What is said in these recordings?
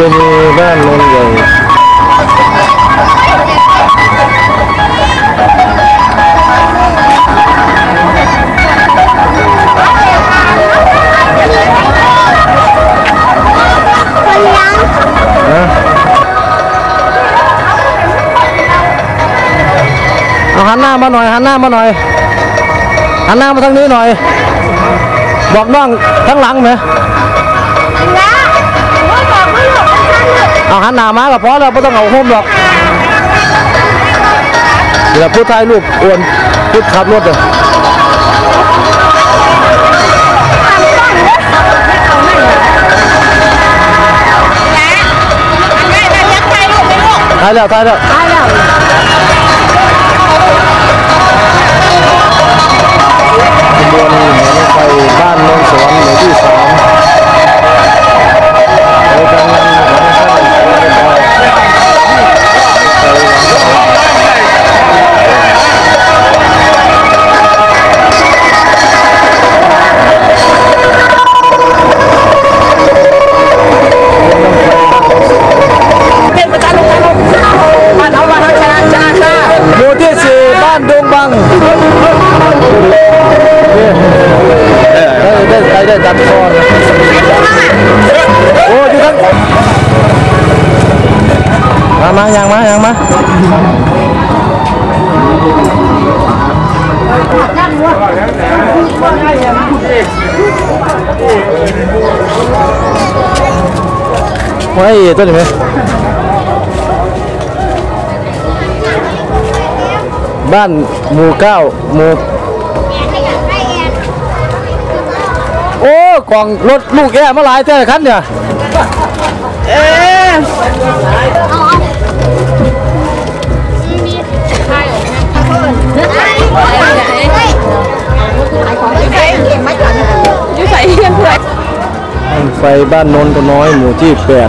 ประเพณีบ้านโนนใหญ่นะเอาหันห เอาหันหน้ามาก็พอแล้วไม่ต้องเอาหุ้มหรอกเดี๋ยวพูดท้ายรูปอวนพูดขับรถเลยท้ายแล้วท้ายแล้ว มามายังมายังมาไว้ตัวนี้ไหมบ้านหมู่เก้าหมู่โอ้กล่องรถลูกแอมาหลายเท่าคันเนี่ยเอ๊ ไฟบ้านนนท์น้อยหมู่ที่ด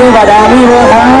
vitamin và đa mi nữa